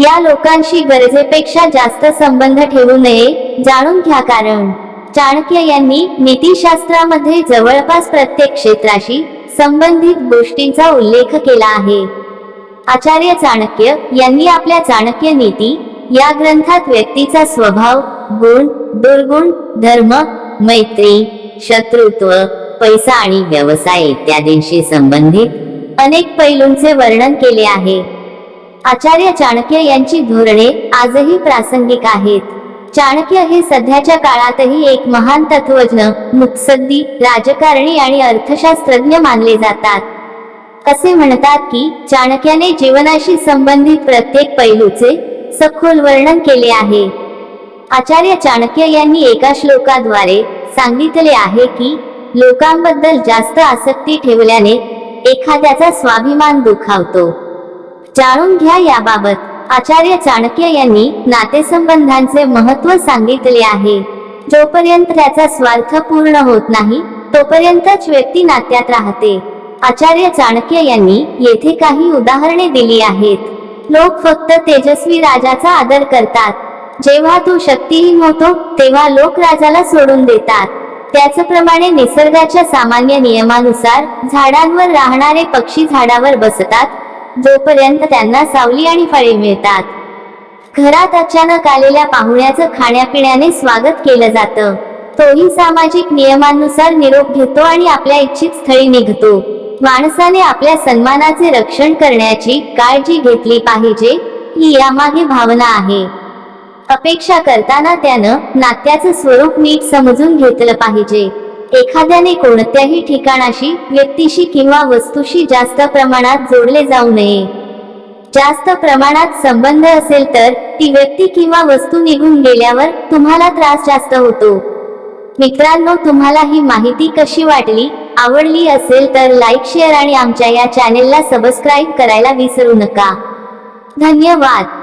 या लोकांशी गरजेपेक्षा जास्त संबंध ठेवू नये जाणून घ्या कारण. चाणक्य यांनी नीतीशास्त्रामध्ये जवळपास प्रत्येक क्षेत्राशी संबंधित गोष्टींचा उल्लेख केला आहे. आचार्य चाणक्य यांनी आपल्या चाणक्य नीती या ग्रंथात व्यक्तीचा स्वभाव गुण दुर्गुण धर्म मैत्री शत्रुत्व पैसा आणि व्यवसाय इत्यादींशी संबंधित अनेक पैलूंचे वर्णन केले आहे. आचार्य चाणक्य यांची धोरणे आजही प्रासंगिक आहेत. चाणक्य हे सध्याच्या काळातही एक महान तत्वज्ञ मुत्सद्दी राजकारणी आणि अर्थशास्त्रज्ञ मानले जातात. असे म्हणतात की चाणक्याने जीवनाशी संबंधित प्रत्येक पैलूचे सखोल वर्णन केले आहे. आचार्य चाणक्य यांनी एका श्लोकाद्वारे सांगितले आहे की लोकांबद्दल जास्त आसक्ती ठेवल्याने एखाद्याचा स्वाभिमान दुखावतो. जाणून घ्या याबाबत. आचार्य चाणक्य यांनी नातेसंबंधांचे महत्त्व सांगितले आहे. जोपर्यंत त्याचा स्वार्थ पूर्ण होत नाही तोपर्यंतच व्यक्ती नात्यात राहते. आचार्य चाणक्य यांनी येथे काही उदाहरणे दिली आहेत. लोक फक्त तेजस्वी राजाचा आदर करतात. जेव्हा तो शक्तिहीन होतो तेव्हा लोक राजाला सोडून देतात. त्याचप्रमाणे निसर्गाच्या सामान्य नियमानुसार झाडांवर राहणारे पक्षी झाडावर बसतात जोपर्यंत त्यांना सावली आणि फळे मिळतात. घरात अचानक आलेल्या पाहुण्याचं खाण्यापिण्याने स्वागत केलं जातं. तोही सामाजिक नियमांनुसार निरोप घेतो आणि आपल्या इच्छित स्थळी निघतो. माणसाने आपल्या सन्मानाचे रक्षण करण्याची काळजी घेतली पाहिजे ही यामागे भावना आहे. अपेक्षा करताना त्यानं नात्याचं स्वरूप नीट समजून घेतलं पाहिजे. एखाद्याने कोणत्याही ठिकाणाशी व्यक्तीशी किंवा वस्तूशी जास्त प्रमाणात जोडले जाऊ नये. जास्त प्रमाणात संबंध असेल तर ती व्यक्ती किंवा वस्तू निघून गेल्यावर तुम्हाला त्रास जास्त होतो. मित्रांनो तुम्हाला ही माहिती कशी वाटली आवडली असेल तर लाईक शेअर आणि आमच्या या चॅनेलला सबस्क्राईब करायला विसरू नका. धन्यवाद!